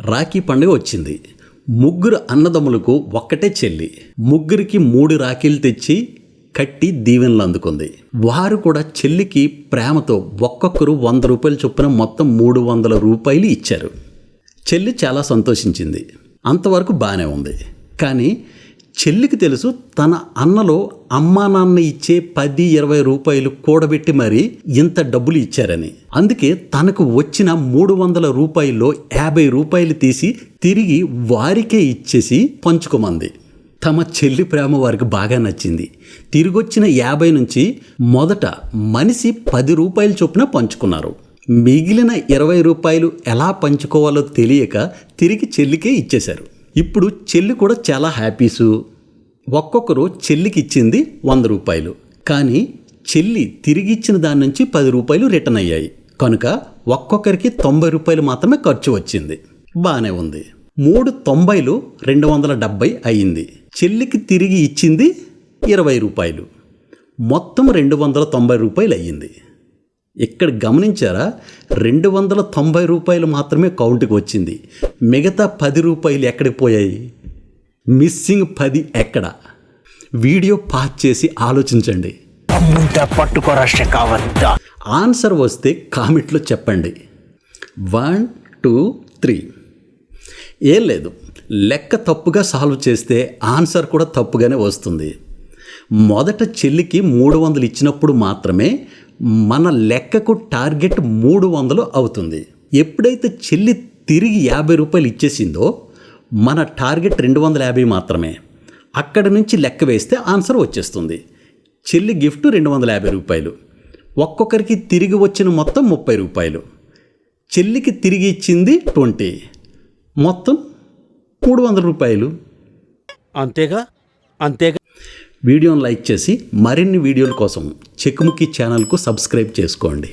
రాఖీ పండుగ వచ్చింది. ముగ్గురు అన్నదమ్ములకు ఒక్కటే చెల్లి. ముగ్గురికి మూడు రాఖీలు తెచ్చి కట్టి దీవెనలు అందుకుంది. వారు కూడా చెల్లికి ప్రేమతో ఒక్కొక్కరు వంద రూపాయలు చొప్పున మొత్తం మూడు వందల రూపాయలు ఇచ్చారు. చెల్లి చాలా సంతోషించింది. అంతవరకు బాగానే ఉంది. కానీ చెల్లికి తెలుసు తన అన్నలో అమ్మా నాన్న ఇచ్చే పది ఇరవై రూపాయలు కూడబెట్టి మరీ ఇంత డబ్బులు ఇచ్చారని. అందుకే తనకు వచ్చిన మూడు వందల రూపాయల్లో యాభై రూపాయలు తీసి తిరిగి వారికే ఇచ్చేసి పంచుకోమంది. తమ చెల్లి ప్రేమ వారికి బాగా నచ్చింది. తిరిగొచ్చిన యాభై నుంచి మొదట మనిషి పది రూపాయల చొప్పున పంచుకున్నారు. మిగిలిన ఇరవై రూపాయలు ఎలా పంచుకోవాలో తెలియక తిరిగి చెల్లికే ఇచ్చేశారు. ఇప్పుడు చెల్లి కూడా చాలా హ్యాపీసు. ఒక్కొక్కరు చెల్లికి ఇచ్చింది వంద రూపాయలు. కానీ చెల్లి తిరిగి ఇచ్చిన దాని నుంచి పది రూపాయలు రిటర్న్ అయ్యాయి. కనుక ఒక్కొక్కరికి తొంభై రూపాయలు మాత్రమే ఖర్చు వచ్చింది. బాగానే ఉంది. మూడు తొంభైలు రెండు వందల డెబ్బై అయ్యింది చెల్లికి తిరిగి ఇచ్చింది ఇరవై రూపాయలు. మొత్తం రెండు వందల తొంభై రూపాయలు అయ్యింది. ఇక్కడ గమనించారా? రెండు వందల తొంభై రూపాయలు మాత్రమే కౌంట్కి వచ్చింది. మిగతా పది రూపాయలు ఎక్కడికి పోయాయి? మిస్సింగ్ పది ఎక్కడ? వీడియో పాజ్ చేసి ఆలోచించండి. ఆన్సర్ వస్తే కామెంట్లో చెప్పండి. One two three. ఏం లేదు. లెక్క తప్పుగా సాల్వ్ చేస్తే ఆన్సర్ కూడా తప్పుగానే వస్తుంది. మొదట చెల్లికి మూడు వందలు ఇచ్చినప్పుడు మాత్రమే మన లెక్కకు టార్గెట్ మూడు వందలు అవుతుంది. ఎప్పుడైతే చెల్లి తిరిగి యాభై రూపాయలు ఇచ్చేసిందో మన టార్గెట్ రెండు వందల యాభై మాత్రమే. అక్కడ నుంచి లెక్క వేస్తే ఆన్సర్ వచ్చేస్తుంది. చెల్లి గిఫ్ట్ రెండు వందల యాభై రూపాయలు. ఒక్కొక్కరికి తిరిగి వచ్చిన మొత్తం ముప్పై రూపాయలు. చెల్లికి తిరిగి ఇచ్చింది ట్వంటీ. మొత్తం మూడు వందల రూపాయలు. అంతేగా? అంతేగా? వీడియోని లైక్ చేసి మరిన్ని వీడియోల కోసం చెక్కుముక్కి ఛానల్కు సబ్స్క్రైబ్ చేసుకోండి.